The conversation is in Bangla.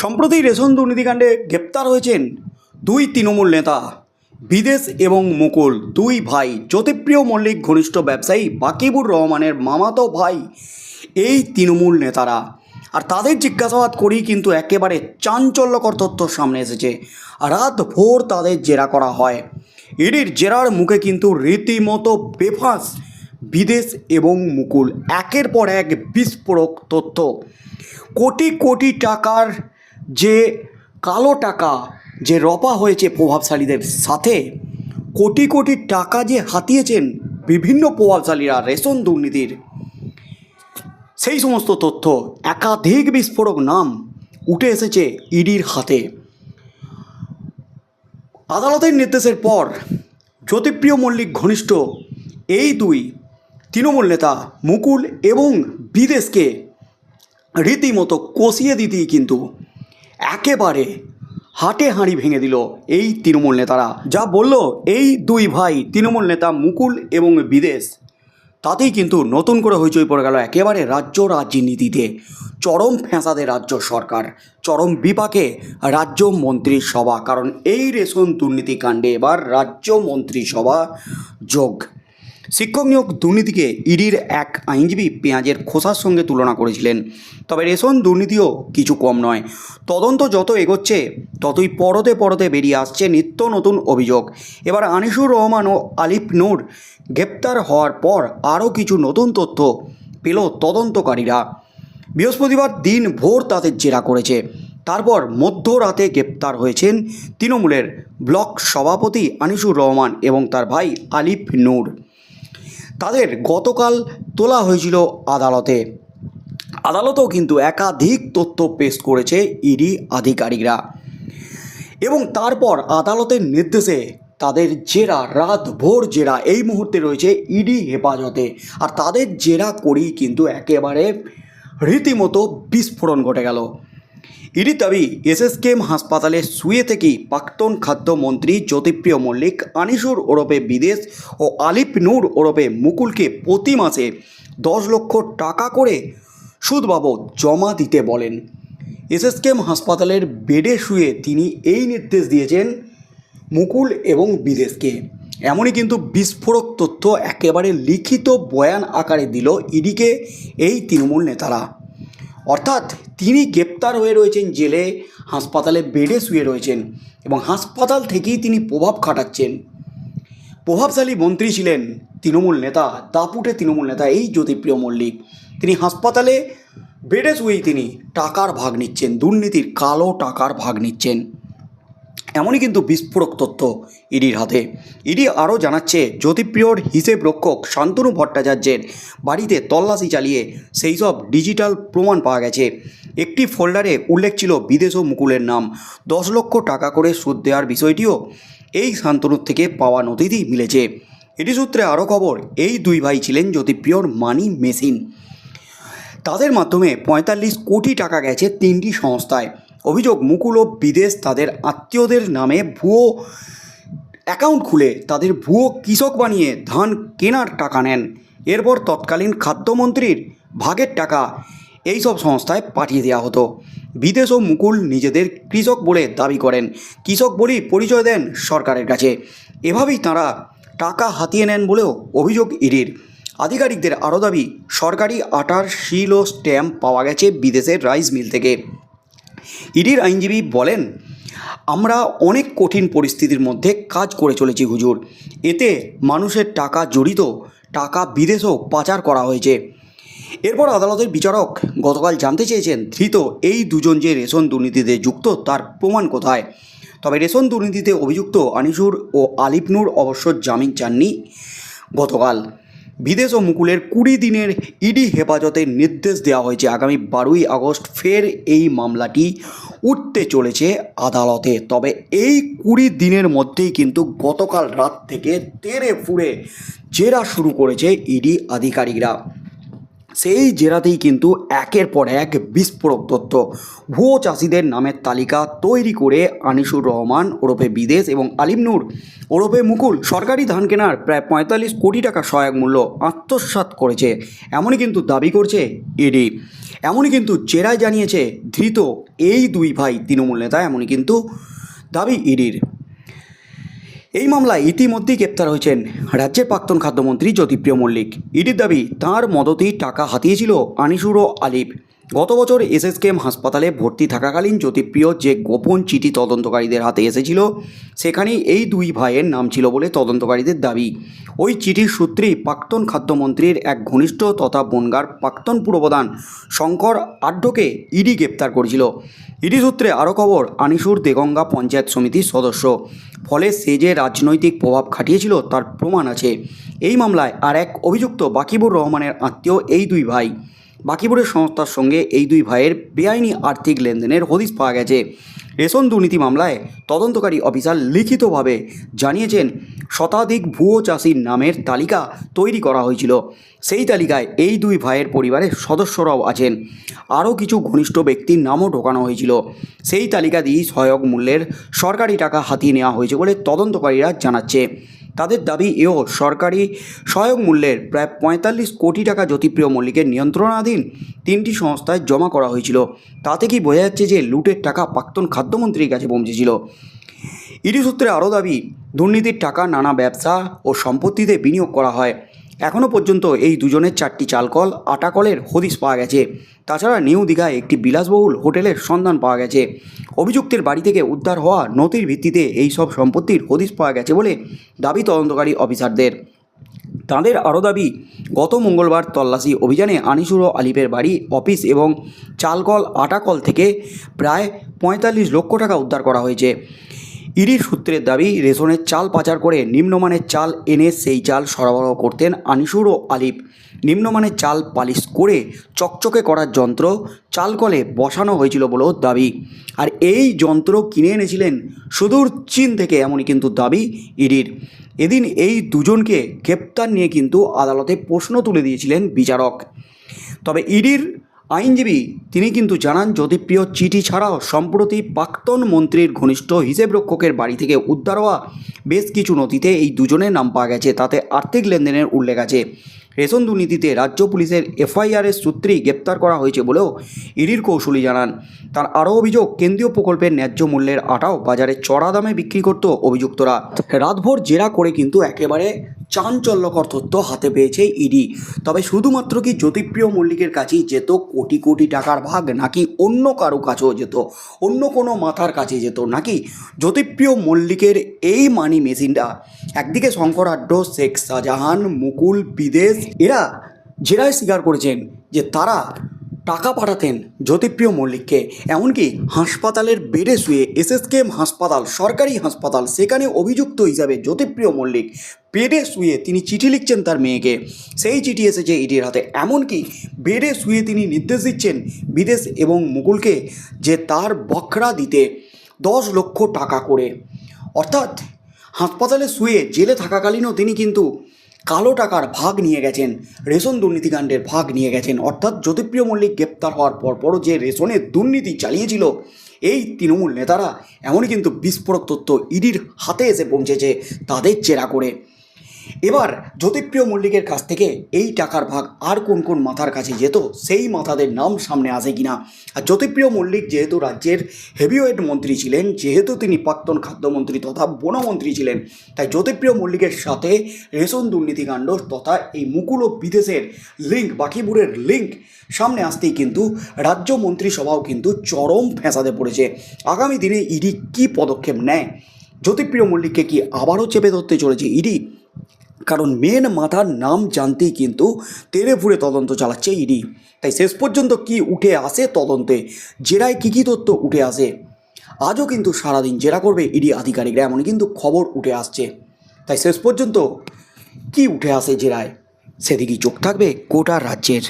সম্প্রতি রেশন দুর্নীতিকাণ্ডে গ্রেপ্তার হয়েছেন দুই তৃণমূল নেতা, বিদেশ এবং মুকুল, দুই ভাই, জ্যোতিপ্রিয় মল্লিক, ঘনিষ্ঠ ব্যবসায়ী বাকিবুর রহমানের মামাতো ভাই, এই তৃণমূল নেতারা। আর তাদের জিজ্ঞাসাবাদ করেই কিন্তু একেবারে চাঞ্চল্যকর তথ্য সামনে এসেছে। রাত ভোর তাদের জেরা করা হয়। ইডির জেরার মুখে কিন্তু রীতিমতো বেফাঁস বিদেশ এবং মুকুল, একের পর এক বিস্ফোরক তথ্য। কোটি কোটি টাকার যে কালো টাকা যে রপা হয়েছে প্রভাবশালীদের সাথে, কোটি কোটি টাকা যে হাতিয়েছেন বিভিন্ন প্রভাবশালীরা রেশন দুর্নীতির, সেই সমস্ত তথ্য একাধিক বিস্ফোরক নাম উঠে এসেছে ইডির হাতে। আদালতের নির্দেশের পর জ্যোতিপ্রিয় মল্লিক ঘনিষ্ঠ এই দুই তৃণমূল নেতা মুকুল এবং বিদেশকে রীতিমতো কষিয়ে দিতেই কিন্তু একেবারে হাটে হাঁড়ি ভেঙে দিল এই তৃণমূল নেতারা। যা বলল, এই দুই ভাই তৃণমূল নেতা মুকুল এবং বিদেশ, তাতেই কিন্তু নতুন করে হইচই পড়ে গেল একেবারে রাজ্য রাজনীতিতে। চরম ফ্যাঁসাদে রাজ্য সরকার, চরম বিপাকে রাজ্য মন্ত্রিসভা। কারণ এই রেশন দুর্নীতি কাণ্ডে এবার রাজ্য মন্ত্রিসভা যোগ। শিক্ষক নিয়োগ দুর্নীতিকে ইডির এক আইনজীবী পেঁয়াজের খোসার সঙ্গে তুলনা করেছিলেন। তবে রেশন দুর্নীতিও কিছু কম নয়। তদন্ত যত এগোচ্ছে, ততই পরতে পরতে বেরিয়ে আসছে নিত্য নতুন অভিযোগ। এবার আনিসুর রহমান ও আলিফ নূর গ্রেপ্তার হওয়ার পর আরও কিছু নতুন তথ্য পেল তদন্তকারীরা। বৃহস্পতিবার দিন ভোর তাদের জেরা করেছে। তারপর মধ্যরাতে গ্রেপ্তার হয়েছেন তৃণমূলের ব্লক সভাপতি আনিসুর রহমান এবং তার ভাই আলিফ নূর। তাদের গতকাল তোলা হয়েছিল আদালতে। আদালতেও কিন্তু একাধিক তথ্য পেশ করেছে ইডি আধিকারিকরা। এবং তারপর আদালতের নির্দেশে তাদের জেরা রাত ভোর জেরা এই মুহূর্তে রয়েছে ইডি হেফাজতে। আর তাদের জেরা করেই কিন্তু একেবারে রীতিমতো বিস্ফোরণ ঘটে গেল। ইডি দাবি, এসএসকেএম হাসপাতালে শুয়ে থেকেই প্রাক্তন খাদ্যমন্ত্রী জ্যোতিপ্রিয় মল্লিক, আনিসুর ওরফে বিদেশ ও আলিফ নূর ওরফে মুকুলকে প্রতি মাসে দশ লক্ষ টাকা করে সুদ বাবদ জমা দিতে বলেন। এসএসকেএম হাসপাতালের বেডে শুয়ে তিনি এই নির্দেশ দিয়েছেন মুকুল এবং বিদেশকে। এমনই কিন্তু বিস্ফোরক তথ্য একেবারে লিখিত বয়ান আকারে দিল ইডিকে, এই তৃণমূল নেতারা। অর্থাৎ তিনি গ্রেপ্তার হয়ে রয়েছেন জেলে, হাসপাতালে বেডে শুয়ে রয়েছেন এবং হাসপাতাল থেকেই তিনি প্রভাব খাটাচ্ছেন। প্রভাবশালী মন্ত্রী ছিলেন তৃণমূল নেতা, দাপুটে তৃণমূল নেতা এই জ্যোতিপ্রিয় মল্লিক। তিনি হাসপাতালে বেডে শুয়েই তিনি টাকার ভাগ নিচ্ছেন, দুর্নীতির কালো টাকার ভাগ নিচ্ছেন। এমনই কিন্তু বিস্ফোরক তথ্য ইডির হাতে। ইডি আরও জানাচ্ছে, জ্যোতিপ্রিয়র হিসেব রক্ষক শান্তনু ভট্টাচার্যের বাড়িতে তল্লাশি চালিয়ে সেই সব ডিজিটাল প্রমাণ পাওয়া গেছে। একটি ফোল্ডারে উল্লেখ ছিল বিদেশ ও মুকুলের নাম। দশ লক্ষ টাকা করে সুদ দেওয়ার বিষয়টিও এই শান্তনুর থেকে পাওয়া নথিতেই মিলেছে। এটি সূত্রে আরও খবর, এই দুই ভাই ছিলেন জ্যোতিপ্রিয়র মানি মেশিন। তাদের মাধ্যমে পঁয়তাল্লিশ কোটি টাকা গেছে তিনটি সংস্থায়। অভিযোগ, মুকুল ও বিদেশ তাদের আত্মীয়দের নামে ভুয়ো অ্যাকাউন্ট খুলে তাদের ভুয়ো কৃষক বানিয়ে ধান কেনার টাকা নেন। এরপর তৎকালীন খাদ্যমন্ত্রীর ভাগের টাকা এই সব সংস্থায় পাঠিয়ে দেওয়া হতো। বিদেশ ও মুকুল নিজেদের কৃষক বলে দাবি করেন। কৃষক বলেই পরিচয় দেন সরকারের কাছে। এভাবেই তাঁরা টাকা হাতিয়ে নেন বলেও অভিযোগ ইডির। আধিকারিকদের আরও দাবি, সরকারি আটার, শিল ও স্ট্যাম্প পাওয়া গেছে বিদেশের রাইস মিল থেকে। ইডির আইনজীবী বলেন, আমরা অনেক কঠিন পরিস্থিতির মধ্যে কাজ করে চলেছি হুজুর। এতে মানুষের টাকা জড়িত, টাকা বিদেশেও পাচার করা হয়েছে। এরপর আদালতের বিচারক গতকাল জানতে চেয়েছেন, ধৃত এই দুজন যে রেশন দুর্নীতিতে যুক্ত, তার প্রমাণ কোথায়? তবে রেশন দুর্নীতিতে অভিযুক্ত আনিসুর ও আলিপনুর অবশ্য জামিন চাননি গতকাল। বিদেশ ও মুকুলের কুড়ি দিনের ইডি হেফাজতের নির্দেশ দেওয়া হয়েছে। আগামী বারোই আগস্ট ফের এই মামলাটি উঠতে চলেছে আদালতে। তবে এই কুড়ি দিনের মধ্যেই কিন্তু গতকাল রাত থেকে তেরে ফুড়ে জেরা শুরু করেছে ইডি আধিকারিকরা। সেই জেরাতেই কিন্তু একের পর এক বিস্ফোরক তথ্য। ভুয়ো চাষিদের নামের তালিকা তৈরি করে আনিসুর রহমান ওরফে বিদেশ এবং আলিম নূর ওরফে মুকুল সরকারি ধান কেনার প্রায় পঁয়তাল্লিশ কোটি টাকা সহায়ক মূল্য আত্মসাৎ করেছে। এমনই কিন্তু দাবি করছে ইডি এমনই কিন্তু জেরায় জানিয়েছে ধৃত এই দুই ভাই, তৃণমূল নেতা, এমনই কিন্তু দাবি ইডির এই মামলায় ইতিমধ্যেই গ্রেপ্তার হয়েছেন রাজ্যের প্রাক্তন খাদ্যমন্ত্রী জ্যোতিপ্রিয় মল্লিক। ইডির দাবি, তাঁর মদতেই টাকা হাতিয়েছিল আনিসুর ও আলিফ। গত বছর এসএসকেএম হাসপাতালে ভর্তি থাকাকালীন জ্যোতিপ্রিয় যে গোপন চিঠি তদন্তকারীদের হাতে এসেছিল, সেখানেই এই দুই ভাইয়ের নাম ছিল বলে তদন্তকারীদের দাবি। ওই চিঠির সূত্রেই প্রাক্তন খাদ্যমন্ত্রীর এক ঘনিষ্ঠ তথা বনগার প্রাক্তন পুরপ্রধান শঙ্কর আড্ডকে ইডি গ্রেপ্তার করেছিল। ইডি সূত্রে আরও খবর, আনিসুর দেগঙ্গা পঞ্চায়েত সমিতির সদস্য। ফলে সে যে রাজনৈতিক প্রভাব খাটিয়েছিল, তার প্রমাণ আছে। এই মামলায় আর এক অভিযুক্ত বাকিবুর রহমানের আত্মীয় এই দুই ভাই। বাকিবুরের সংস্থার সঙ্গে এই দুই ভাইয়ের বেআইনি আর্থিক লেনদেনের হদিশ পাওয়া গেছে। রেশন দুর্নীতি মামলায় তদন্তকারী অফিসার লিখিতভাবে জানিয়েছেন, শতাধিক ভুয়ো চাষির নামের তালিকা তৈরি করা হয়েছিল। সেই তালিকায় এই দুই ভাইয়ের পরিবারের সদস্যরাও আছেন। আরও কিছু ঘনিষ্ঠ ব্যক্তির নামও ঢোকানো হয়েছিল। সেই তালিকা দিয়েই সহায়ক মূল্যের সরকারি টাকা হাতিয়ে নেওয়া হয়েছে বলে তদন্তকারীরা জানাচ্ছে। তাদের দাবি এও, সরকারি সহায়ক মূল্যের প্রায় পঁয়তাল্লিশ কোটি টাকা জ্যোতিপ্রিয় মল্লিকের নিয়ন্ত্রণাধীন তিনটি সংস্থায় জমা করা হয়েছিল। তাতে কি বোঝা যাচ্ছে যে লুটের টাকা প্রাক্তন খাদ্যমন্ত্রীর কাছে পৌঁছেছিল। ইডি সূত্রে আরও দাবি, দুর্নীতির টাকা, নানা ব্যবসা ও সম্পত্তিতে বিনিয়োগ করা হয়। এখনও পর্যন্ত এই দুজনের চারটি চালকল আটাকলের হদিস পাওয়া গেছে। তাছাড়া নিউ দীঘায় একটি বিলাসবহুল হোটেলের সন্ধান পাওয়া গেছে। অভিযুক্তের বাড়ি থেকে উদ্ধার হওয়া নথির ভিত্তিতে এই সব সম্পত্তির হদিস পাওয়া গেছে বলে দাবি তদন্তকারী অফিসারদের। তাঁদের আরও দাবি, গত মঙ্গলবার তল্লাশি অভিযানে আনিসুর ও আলিফের বাড়ি, অফিস এবং চালকল আটাকল থেকে প্রায় পঁয়তাল্লিশ লক্ষ টাকা উদ্ধার করা হয়েছে। ইডির সূত্রের দাবি, রেশনের চাল পাচার করে নিম্নমানের চাল এনে সেই চাল সরবরাহ করতেন আনিসুর ও আলিফ। নিম্নমানের চাল পালিশ করে চকচকে করার যন্ত্র চালকলে বসানো হয়েছিল বলেও দাবি। আর এই যন্ত্র কিনে এনেছিলেন সুদূর চীন থেকে এমনই কিন্তু দাবি ইডির। এদিন এই দুজনকে গ্রেপ্তার নিয়ে কিন্তু আদালতে প্রশ্ন তুলে দিয়েছিলেন বিচারক। তবে ইডির আইনজীবী, তিনি কিন্তু জানান জ্যোতিপ্রিয় চিঠি ছাড়াও সম্প্রতি প্রাক্তন মন্ত্রীর ঘনিষ্ঠ হিসেবরক্ষকের বাড়ি থেকে উদ্ধার হওয়া বেশ কিছু নথিতে এই দুজনের নাম পাওয়া গেছে। তাতে আর্থিক লেনদেনের উল্লেখ আছে। রেশন দুর্নীতিতে রাজ্য পুলিশের এফআইআরের সূত্রেই গ্রেপ্তার করা হয়েছে বলেও ইডির কৌশলী জানান। তার আরও অভিযোগ, কেন্দ্রীয় প্রকল্পের ন্যায্য মূল্যের আটাও বাজারে চড়া দামে বিক্রি করত অভিযুক্তরা। রাতভর জেরা করে কিন্তু একেবারে চাঞ্চল্যকর তথ্য হাতে পেয়েছে ইডি। তবে শুধুমাত্র কি জ্যোতিপ্রিয় মল্লিকের কাছেই যেত, কোটি কোটি টাকার ভাগ, নাকি অন্য কারও কাছেও যেত, অন্য কোনো মাথার কাছে যেত, নাকি জ্যোতিপ্রিয় মল্লিকের এই মানি মেশিনটা? একদিকে শঙ্করাঢ্য শেখ শাহজাহান, মুকুল, বিদেশ এরা জেরায় স্বীকার করেছেন যে তারা টাকা পাঠাতেন জ্যোতিপ্রিয় মল্লিককে, এমনকি হাসপাতালের বেডে শুয়ে এসএসকেএম হাসপাতাল, সরকারি হাসপাতাল, সেখানে অভিযুক্ত হিসাবে জ্যোতিপ্রিয় মল্লিক বেডে শুয়ে তিনি চিঠি লিখছেন তার মেয়েকে। সেই চিঠি এসেছে ইডির হাতে। এমনকি বেডে শুয়ে তিনি নির্দেশ দিচ্ছেন বিদেশ এবং মুকুলকে যে তার বখরা দিতে দশ লক্ষ টাকা করে। অর্থাৎ হাসপাতালে শুয়ে জেলে থাকাকালীনও তিনি কিন্তু কালো টাকার ভাগ নিয়ে গেছেন, রেশন দুর্নীতিকাণ্ডের ভাগ নিয়ে গেছেন, অর্থাৎ জ্যোতিপ্রিয় মল্লিক গ্রেপ্তার হওয়ার পরপরও যে রেশনের দুর্নীতি চালিয়েছিল, এই তৃণমূল নেতারা এমনই কিন্তু বিস্ফোরক তথ্য ইডির হাতে এসে পৌঁছেছে তাদের চেরা করে। এবার জ্যোতিপ্রিয় মল্লিকের কাছ থেকে এই টাকার ভাগ আর কোন কোন মাথার কাছে যেত, সেই মাথাদের নাম সামনে আসে কিনা? আর জ্যোতিপ্রিয় মল্লিক যেহেতু রাজ্যের হেভিওয়েট মন্ত্রী ছিলেন, যেহেতু তিনি প্রাক্তন খাদ্যমন্ত্রী তথা বনমন্ত্রী ছিলেন, তাই জ্যোতিপ্রিয় মল্লিকের সাথে রেশন দুর্নীতিকাণ্ড তথা এই মুকুল ও বিদেশের লিঙ্ক বাকিপুরের লিঙ্ক সামনে আসতেই কিন্তু রাজ্য মন্ত্রিসভাও কিন্তু চরম ফেঁসাতে পড়েছে। আগামী দিনে ইডি কী পদক্ষেপ নেয়? জ্যোতিপ্রিয় মল্লিককে কি আবারও চেপে ধরতে চলেছে ইডি? কারণ মেন মাথার নাম জানতেই কিন্তু তেরে ফুরে তদন্ত চালাচ্ছে ইডি। তাই শেষ পর্যন্ত কি উঠে আসে তদন্তে? জেরায় কী কী তথ্য উঠে আসে? আজও কিন্তু সারাদিন জেরা করবে ইডি আধিকারিকরা, এমনই কিন্তু খবর উঠে আসছে। তাই শেষ পর্যন্ত কি উঠে আসে জেরায়? সেদিকেই চোখ থাকবে গোটা রাজ্যের।